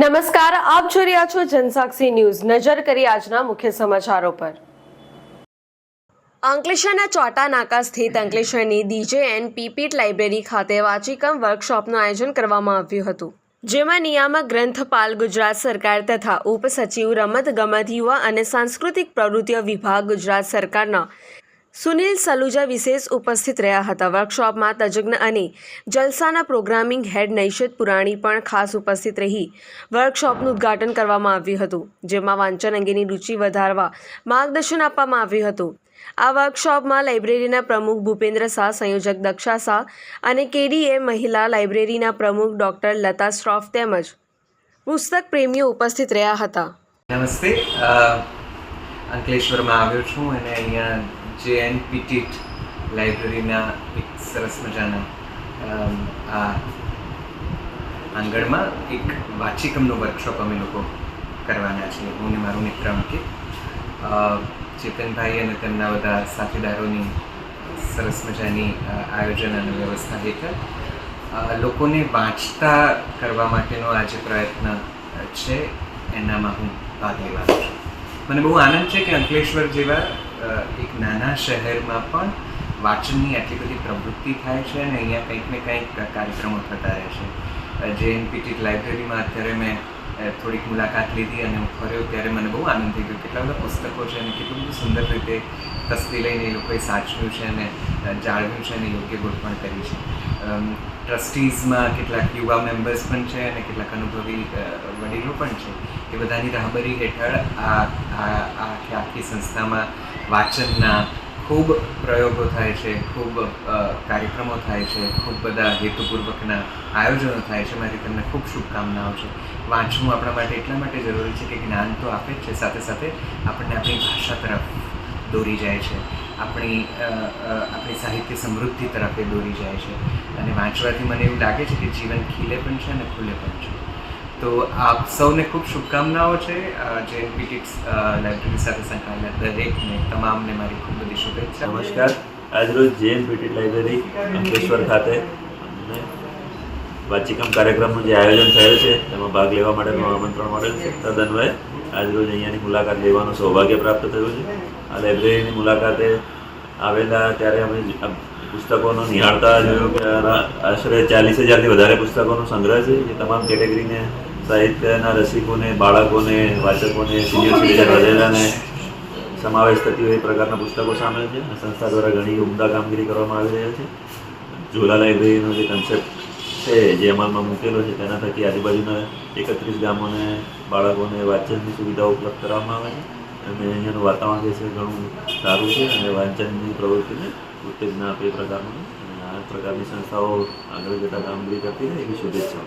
નમસ્કાર, આપ જોઈ રહ્યા છો જનસાક્ષી ન્યૂઝ. નજર કરી આજના મુખ્ય સમાચારો પર. અંકલેશ્વરના ચોટા નાકા સ્થિત અંકલેશ્વરની ડીજે એન પીપીટ લાઇબ્રેરી ખાતે વાચિકમ વર્કશોપનું આયોજન કરવામાં આવ્યું હતું. જેમાં નિયામક ગ્રંથપાલ ગુજરાત સરકાર તથા ઉપસચિવ રમત ગમત યુવા અને સાંસ્કૃતિક પ્રવૃત્તિઓ વિભાગ ગુજરાત સરકારના સુનિલ સલુજા વિશેષ ઉપસ્થિત રહ્યા હતા. વર્કશોપમાં તજજ્ઞ અને જલસાના પ્રોગ્રામિંગ હેડ નૈશિત પુરાણી પણ ખાસ ઉપસ્થિત રહી. વર્કશોપનું ઉદ્ઘાટન કરવામાં આવ્યું હતું, જેમાં વાંચન અંગેની રુચિ વધારવા માર્ગદર્શન આપવામાં આવ્યું હતું. આ વર્કશોપમાં લાઇબ્રેરીના પ્રમુખ ભૂપેન્દ્ર શાહ, સંયોજક દક્ષા શાહ અને કેડીએ મહિલા લાઇબ્રેરીના પ્રમુખ ડૉક્ટર લતા શ્રોફ તેમજ પુસ્તક પ્રેમીઓ ઉપસ્થિત રહ્યા હતા. નમસ્તે. અંકલેશ્વરમાં આવ્યો છું અને અહીંયા જે એન પીટીટ લાઇબ્રેરીના એક સરસ મજાના આ આંગણમાં એક વાચિકમનો વર્કશોપ અમે લોકો કરવાના છીએ. હું ને મારું મિત્ર અંકિત ચેતનભાઈ અને તેમના બધા સાથીદારોની સરસ મજાની આયોજન અને વ્યવસ્થા હેઠળ લોકોને વાંચતા કરવા માટેનો આ જે પ્રયત્ન છે. એનામાં હું ભાગ લેવાનો છું. મને બહુ આનંદ છે કે અંકલેશ્વર જેવા એક નાના શહેરમાં પણ વાંચનની આટલી બધી પ્રવૃત્તિ થાય છે અને અહીંયા કંઈક ને કંઈક કાર્યક્રમો થતા રહે છે. જે એનપીટી લાઇબ્રેરીમાં અત્યારે મેં થોડીક મુલાકાત લીધી અને હું ફર્યો ત્યારે મને બહુ આનંદ થઈ ગયો કેટલા બધા પુસ્તકો છે અને કેટલું બધું સુંદર રીતે તસ્દી લઈને એ લોકોએ સાચવ્યું છે અને જાળવ્યું છે અને યોગ્ય ગોઠવણ કરી છે. ટ્રસ્ટીઝમાં કેટલાક યુવા મેમ્બર્સ પણ છે અને કેટલાક અનુભવી વડીલો પણ છે. એ બધાની રાહબરી હેઠળ આ આખી આખી સંસ્થામાં વાંચનના ખૂબ પ્રયોગો થાય છે, ખૂબ કાર્યક્રમો થાય છે, ખૂબ બધા હેતુપૂર્વકના આયોજનો થાય છે. મારી તમને ખૂબ શુભકામનાઓ છે. વાંચવું આપણા માટે એટલા માટે જરૂરી છે કે જ્ઞાન તો આપે જ છે. સાથે સાથે આપણને આપણી ભાષા તરફ દોરી જાય છે. આપણી આપણી સાહિત્ય સમૃદ્ધિ તરફ એ દોરી જાય છે. અને વાંચવાથી મને એવું લાગે છે કે જીવન ખીલે પણ છે અને ખુલે પણ છે. તો આપ સૌને ખૂબ શુભકામનાઓ છે જે એનપીટી લાઇબ્રેરી સાથે સંકળાયેલા દરેકને, તમામને મારી ખૂબ બધી શુભેચ્છા નમસ્કાર. આજરોજ જેએન પીટી લાઇબ્રેરી, અંકલેશ્વર ખાતે વાચિકમ કાર્યક્રમનું જે આયોજન થયેલ છે, તેમાં ભાગ લેવા માટેનું આમંત્રણ મળેલ છે. તદન્વયે આજરોજ અહીંયાની મુલાકાત લેવાનું સૌભાગ્ય પ્રાપ્ત થયું છે. આ લાઇબ્રેરીની મુલાકાતે આવેલા ત્યારે અમે પુસ્તકોનો નિહાળતા જોયું કે આશરે ચાલીસ હજારથી વધારે પુસ્તકોનો સંગ્રહ છે, જે તમામ કેટેગરીને સાહિત્યના રસિકોને બાળકોને વાચકોને સિનિયર સિટીઝન વધેલાને સમાવેશ થતી હોય એ પ્રકારના પુસ્તકો સામેલ છે અને સંસ્થા દ્વારા ઘણી ઉમદા કામગીરી કરવામાં આવી રહી છે. ઝોલા લાઇબ્રેરીનો જે કન્સેપ્ટ છે જે અમલમાં મૂકેલો છે તેના થકી આજુબાજુના એકત્રીસ ગામોને બાળકોને વાંચનની સુવિધાઓ ઉપલબ્ધ કરવામાં આવે છે. અને અહીંયાનું વાતાવરણ જે છે ઘણું સારું છે અને વાંચનની પ્રવૃત્તિને ઉત્તેજના આપે એ પ્રકારનું અને આ પ્રકારની સંસ્થાઓ આગળ જતાં કામગીરી કરતી રહે એવી શુભેચ્છાઓ.